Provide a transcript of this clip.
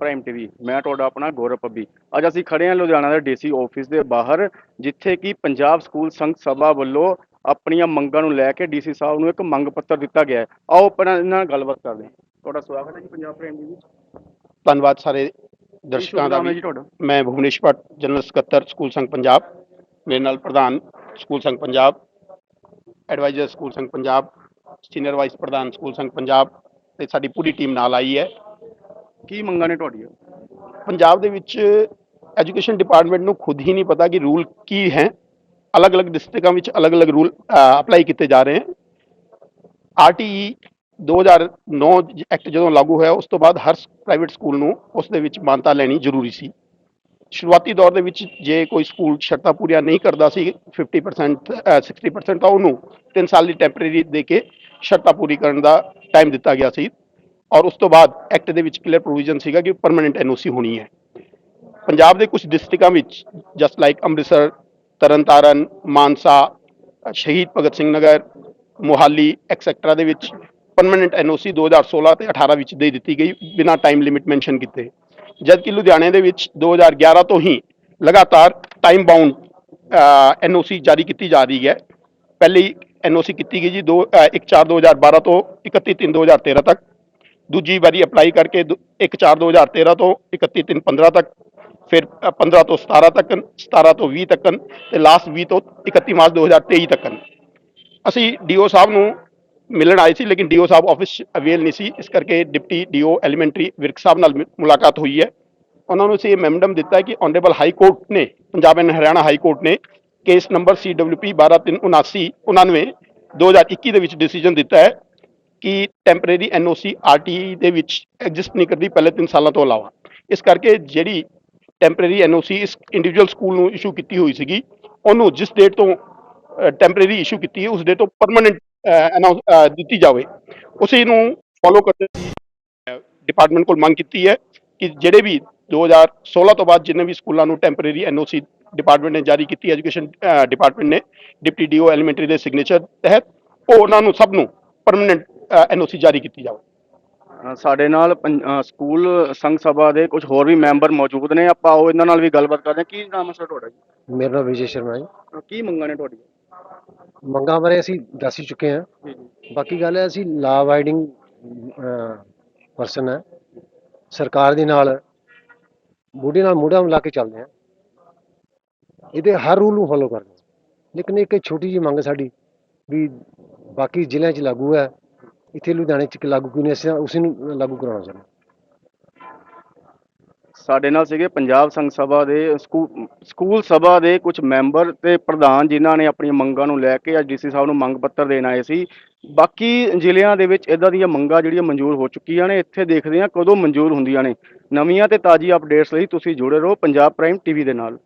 Prime TV ਮੈਂ ਤੁਹਾਡਾ ਆਪਣਾ ਗੌਰਵ ਪੱਬੀ ਅੱਜ ਅਸੀਂ ਖੜੇ ਹਾਂ ਲੁਧਿਆਣਾ ਦੇ ਡੀਸੀ ਆਫਿਸ ਦੇ ਬਾਹਰ ਜਿੱਥੇ ਕਿ ਪੰਜਾਬ ਸਕੂਲ ਸੰਘ ਸਭਾ ਵੱਲੋਂ ਆਪਣੀਆਂ ਮੰਗਾਂ ਨੂੰ ਲੈ ਕੇ ਡੀਸੀ ਸਾਹਿਬ ਨੂੰ ਇੱਕ ਮੰਗ ਪੱਤਰ ਦਿੱਤਾ ਗਿਆ ਹੈ। ਆਓ ਆਪਾਂ ਇਹਨਾਂ ਨਾਲ ਗੱਲਬਾਤ ਕਰਦੇ ਹਾਂ। ਤੁਹਾਡਾ ਸਵਾਗਤ ਹੈ ਜੀ ਪੰਜਾਬ ਪ੍ਰਾਈਮ ਟੀਵੀ ਧੰਨਵਾਦ ਸਾਰੇ ਦਰਸ਼ਕਾਂ ਦਾ ਮੈਂ ਭੁਵਨੇਸ਼ ਭੱਟ ਜਨਰਲ ਸਕੱਤਰ ਸਕੂਲ ਸੰਘ ਪੰਜਾਬ। ਮੇਰੇ ਨਾਲ ਪ੍ਰਧਾਨ school Sangh Punjab adviser school Sangh Punjab senior vice ਪ੍ਰਧਾਨ ਸਕੂਲ ਸੰਘ ਪੰਜਾਬ ਤੇ ਸਾਡੀ ਪੂਰੀ ਟੀਮ ਨਾਲ ਆਈ ਹੈ। ਕੀ ਮੰਗਾਂ ਨੇ ਤੁਹਾਡੀਆਂ? ਪੰਜਾਬ ਦੇ ਵਿੱਚ ਐਜੂਕੇਸ਼ਨ ਡਿਪਾਰਟਮੈਂਟ ਨੂੰ ਖੁਦ ਹੀ ਨਹੀਂ ਪਤਾ ਕਿ ਰੂਲ ਕੀ ਹੈ। ਅਲੱਗ-ਅਲੱਗ ਡਿਸਟ੍ਰਿਕਟਾਂ ਵਿੱਚ ਅਲੱਗ-ਅਲੱਗ ਰੂਲ ਅਪਲਾਈ ਕੀਤੇ ਜਾ ਰਹੇ ਹਨ। ਆਰਟੀਈ 2009 ਐਕਟ ਜਦੋਂ ਲਾਗੂ ਹੋਇਆ, ਉਸ ਤੋਂ ਬਾਅਦ ਹਰ ਪ੍ਰਾਈਵੇਟ ਸਕੂਲ ਨੂੰ ਉਸ ਦੇ ਵਿੱਚ ਮਾਨਤਾ ਲੈਣੀ ਜ਼ਰੂਰੀ ਸੀ। ਸ਼ੁਰੂਆਤੀ ਦੌਰ ਦੇ ਵਿੱਚ ਜੇ ਕੋਈ ਸਕੂਲ ਸ਼ਰਤਾਂ ਪੂਰੀਆਂ ਨਹੀਂ ਕਰਦਾ ਸੀ 50% ਅਹ 60% ਤਾਂ ਉਹਨੂੰ 3 ਸਾਲ ਦੀ ਟੈਂਪਰੇਰੀ ਦੇ ਕੇ ਸ਼ਰਤਾਂ ਪੂਰੀ ਕਰਨ ਦਾ ਟਾਈਮ ਦਿੱਤਾ ਗਿਆ ਸੀ। ਔਰ ਉਸ ਤੋਂ ਬਾਅਦ ਐਕਟ ਦੇ ਵਿੱਚ ਕਲੀਅਰ ਪ੍ਰੋਵੀਜ਼ਨ ਸੀਗਾ ਕਿ ਪਰਮਨੈਂਟ ਐਨਓਸੀ ਹੋਣੀ ਹੈ। ਪੰਜਾਬ ਦੇ ਕੁਝ ਡਿਸਟ੍ਰਿਕਟਾਂ ਵਿੱਚ just like Amritsar, Tarn Taran, Mansa, Shaheed Bhagat Singh Nagar, Mohali etcetera ਦੇ ਵਿੱਚ ਪਰਮਨੈਂਟ ਐਨਓਸੀ 2016 ਤੇ 18 ਵਿੱਚ ਦੇ ਦਿੱਤੀ ਗਈ ਬਿਨਾਂ ਟਾਈਮ ਲਿਮਿਟ ਮੈਂਸ਼ਨ ਕੀਤੇ। ਜਦਕਿ ਲੁਧਿਆਣੇ ਦੇ ਵਿੱਚ 2011 ਤੋਂ ਹੀ ਲਗਾਤਾਰ ਟਾਈਮ ਬਾਉਂਡ ਐਨਓਸੀ ਜਾਰੀ ਕੀਤੀ ਜਾ ਰਹੀ ਹੈ। ਪਹਿਲੀ ਐਨਓਸੀ ਕੀਤੀ ਗਈ ਜੀ 2 1 4 2012 ਤੋਂ 31 3 2013 ਤੱਕ। ਦੂਜੀ ਵਾਰੀ ਅਪਲਾਈ ਕਰਕੇ 1 4 2013 ਤੋਂ 31 3 15 ਤੱਕ ਫਿਰ ਅ, 15 ਤੋਂ 17 ਤੱਕ 17 ਤੋਂ 20 ਤੱਕ ਤੇ ਲਾਸਟ 20 ਤੋਂ 31 ਮਾਰਚ 2023 ਤੱਕ। ਅਸੀਂ ਡੀਓ ਸਾਹਿਬ ਨੂੰ ਮਿਲਣ ਆਏ ਸੀ ਲੇਕਿਨ ਡੀਓ ਸਾਹਿਬ ਆਫਿਸ ਅਵੇਲ ਨਹੀਂ ਸੀ। ਇਸ ਕਰਕੇ deputy DEO elementary Virk Sahib ਨਾਲ ਮੁਲਾਕਾਤ ਹੋਈ ਹੈ। ਉਹਨਾਂ ਨੂੰ ਅਸੀਂ ਇਹ ਮੈਮੋਰੰਡਮ ਦਿੱਤਾ ਕਿ ਆਨਰੇਬਲ ਹਾਈ ਕੋਰਟ ਨੇ Punjab and Haryana high court ਨੇ ਕੇਸ ਨੰਬਰ CWP 12379 99 2021 ਦੇ ਵਿੱਚ ਡਿਸੀਜਨ ਦਿੱਤਾ ਹੈ। ਕਿ ਟੈਂਪਰੇਰੀ ਐਨਓਸੀ ਆਰਟੀਈ ਦੇ ਵਿੱਚ ਐਗਜ਼ਿਸਟ ਨਹੀਂ ਕਰਦੀ ਪਹਿਲੇ 3 ਸਾਲਾਂ ਤੋਂ ਇਲਾਵਾ। ਇਸ ਕਰਕੇ ਜਿਹੜੀ ਟੈਂਪਰੇਰੀ ਐਨਓਸੀ ਇਸ ਇੰਡੀਵਿਜੂਅਲ ਸਕੂਲ ਨੂੰ ਇਸ਼ੂ ਕੀਤੀ ਹੋਈ ਸੀਗੀ, ਉਹਨੂੰ ਜਿਸ ਡੇਟ ਤੋਂ ਟੈਂਪਰੇਰੀ ਇਸ਼ੂ ਕੀਤੀ ਹੈ, ਉਸ ਡੇਟ ਤੋਂ ਪਰਮਨੈਂਟ ਅਨਾਉਂਸ ਦਿੱਤੀ ਜਾਵੇ, ਉਸੇ ਨੂੰ ਫੋਲੋ ਕਰਦੇ ਡਿਪਾਰਟਮੈਂਟ ਕੋਲ ਮੰਗ ਕੀਤੀ ਹੈ ਕਿ ਜਿਹੜੇ ਵੀ 2016 ਤੋਂ ਬਾਅਦ ਜਿੰਨੇ ਵੀ ਸਕੂਲਾਂ ਨੂੰ ਟੈਂਪਰੇਰੀ ਐਨਓਸੀ ਡਿਪਾਰਟਮੈਂਟ ਨੇ ਜਾਰੀ ਕੀਤੀ ਐਜੂਕੇਸ਼ਨ ਡਿਪਾਰਟਮੈਂਟ ਨੇ, ਡਿਪਟੀ ਡੀਓ ਐਲੀਮੈਂਟਰੀ ਦੇ ਸਿਗਨੇਚਰ ਤਹਿਤ, ਉਹ ਉਹਨਾਂ ਨੂੰ ਸਭ ਨੂੰ ਪਰਮਨੈਂਟ ਐਨਓਸੀ ਜਾਰੀ ਕੀਤੀ ਜਾਵੇ। ਸਾਡੇ ਨਾਲ ਪੰ- ਅ, ਸਕੂਲ ਸੰਘ ਸਭਾ ਦੇ ਕੁਝ ਹੋਰ ਵੀ ਮੈਂਬਰ ਮੌਜੂਦ ਨੇ। ਆਪਾਂ ਉਹ ਇਹਨਾਂ ਨਾਲ ਵੀ ਗੱਲਬਾਤ ਕਰਦੇ ਹਾਂ। ਕੀ ਨਾਮ ਹੈ ਸਰ ਤੁਹਾਡਾ ਜੀ? ਮੇਰਾ ਨਾਮ ਵਿਜੇ ਸ਼ਰਮਾ ਜੀ। ਅ, ਕੀ ਮੰਗਾਂ ਨੇ ਤੁਹਾਡੀਆਂ? ਮੰਗਾਂ ਬਾਰੇ ਅਸੀਂ ਦੱਸ ਹੀ ਚੁੱਕੇ ਹਾਂ। ਜੀ ਜੀ। ਬਾਕੀ ਗੱਲ ਹੈ ਅਸੀਂ ਲਾ ਅਵਾਈਡਿੰਗ ਪਰਸਨ ਹੈ। ਸਰਕਾਰ ਦੇ ਨਾਲ ਮੋਢੇ ਨਾਲ ਮੋਢਾ ਮਿਲਾ ਕੇ ਚੱਲਦੇ ਹਾਂ। ਇਹਦੇ ਹਰ ਰੂਲ ਨੂੰ ਫੋਲੋ ਕਰਦੇ ਹਾਂ। ਲੇਕਿਨ ਇੱਕ ਛੋਟੀ ਜਿਹੀ ਮੰਗ ਸਾਡੀ ਵੀ ਬਾਕੀ ਜ਼ਿਲ੍ਹਿਆਂ 'ਚ ਲਾਗੂ ਹੈ। ਇੱਥੇ ਲੁਧਿਆਣੇ 'ਚ ਲਾਗੂ ਕਿਉਂ ਨਹੀਂ ਅਸੀਂ ਉਸੇ ਨੂੰ ਲਾਗੂ ਕਰਾਉਣਾ ਚਾਹੁੰਦੇ ਸਾਡੇ ਨਾਲ ਸੀਗੇ ਪੰਜਾਬ ਸੰਘ ਸਭਾ ਦੇ ਸਕੂ- ਸਕੂਲ ਸਭਾ ਦੇ ਕੁਝ ਮੈਂਬਰ ਤੇ ਪ੍ਰਧਾਨ ਜਿਨ੍ਹਾਂ ਨੇ ਆਪਣੀਆਂ ਮੰਗਾਂ ਨੂੰ ਲੈ ਕੇ ਅੱਜ ਡੀਸੀ ਸਾਹਿਬ ਨੂੰ ਮੰਗ ਪੱਤਰ ਦੇਣ ਆਏ ਸੀ। ਬਾਕੀ ਜ਼ਿਲ੍ਹਿਆਂ ਦੇ ਵਿੱਚ ਇਦਾਂ ਦੀਆਂ ਮੰਗਾਂ ਜਿਹੜੀਆਂ ਮਨਜ਼ੂਰ ਹੋ ਚੁੱਕੀਆਂ ਨੇ, ਇੱਥੇ ਦੇਖਦੇ ਹਾਂ ਕਦੋਂ ਮਨਜ਼ੂਰ ਹੁੰਦੀਆਂ ਨੇ। ਨਵੀਆਂ ਤੇ ਤਾਜ਼ੀ ਅਪਡੇਟਸ ਲਈ ਤੁਸੀਂ ਜੁੜੇ ਰਹੋ ਪੰਜਾਬ ਪ੍ਰਾਈਮ ਟੀਵੀ ਦੇ ਨਾਲ।